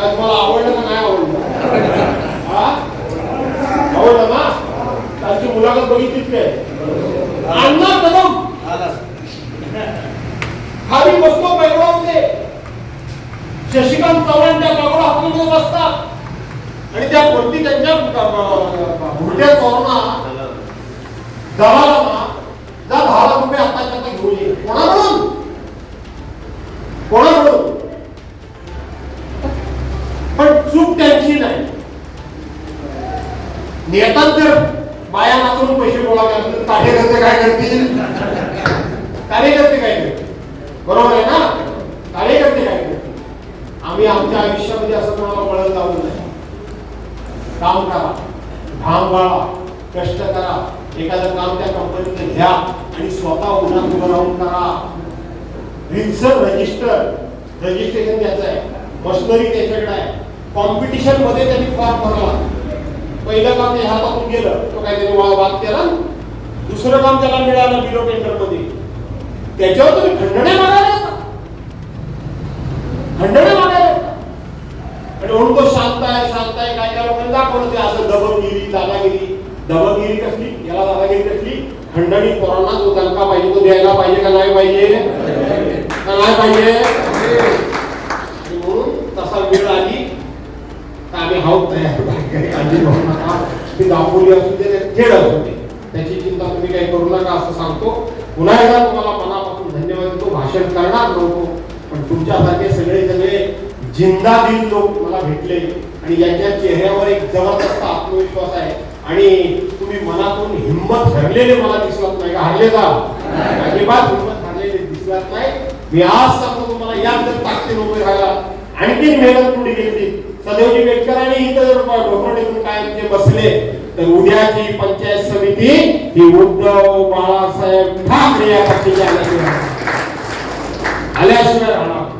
काय तुम्हाला आवडलं का नाही आवडलं? आवडलं ना? त्यांची मुलाखत बघितली काय अण्णा कदम! खाली बसतो बेगडा शशिकांत चव्हाण त्या बेगडा हातून बसतात आणि त्या कोणती त्यांच्या भुरट्या चोरणा दलाला नेतात जर बाया नाचून पैसे गोळा करतात. कार्यकर्ते काय करतील? कार्यकर्ते काय करतील? बरोबर आहे ना? कार्यकर्ते काय करतील? आम्ही आमच्या आयुष्यामध्ये असं कोणाला वळण लावू नाही काम करा. घाम गाळा कष्ट करा. एखादं काम त्या कंपनीचं घ्या आणि स्वतः उन्हात उभं राहून करा. रितसर रजिस्टर रजिस्ट्रेशन त्याचं आहे. मशिनरी त्याच्याकडे आहे. कॉम्पिटिशनमध्ये त्यांनी फॉर्म भरला पहिलं काम हे हातातून गेलं तो काहीतरी वाद केला दुसरं काम त्याला मिळालं बिलो टेंडरमध्ये त्याच्यावर तुम्ही खंडणे मागायला खंडणे मागायला आणि म्हणून तो शांत आहे शांत आहे काय काय लोकांनी दाखवलं ते असं दबंगिरी दादागिरी. दबंगिरी कसली? याला दादागिरी कसली? खंडणी पोरांना जो दणका पाहिजे तो द्यायला पाहिजे का नाही पाहिजे? का नाही पाहिजे आणि म्हणून तसा वेळ आली तर नाही हाऊत नका ती दापोली असू दे खेळ असू दे. त्याची चिंता तुम्ही काही करू नका असं सांगतो. पुन्हा एकदा तुम्हाला मनापासून धन्यवाद देतो. भाषण करणार नव्हतो पण तुमच्यासारखे सगळे सगळे जिंदादिल लोक मला भेटले. आणि यांच्या चेहऱ्यावर एक जबरदस्त आत्मविश्वास आहे. आणि तुम्ही मनातून हिंमत हरलेले मला दिसत नाही. का हरले जा. अजिबात हिंमत हरलेले दिसत नाही. मी आज सांगतो तुम्हाला यात जर ताकदीन उभे राहिला आणखी मेहनत पुढे घेतली? सदैवजी बेटकर आणि इथं जर डोकं काय ते बसले तर उद्याची पंचायत समिती ही उद्धव बाळासाहेब ठाकरे या पक्षाची आल्याशिवाय. आल्याशिवाय राहणार.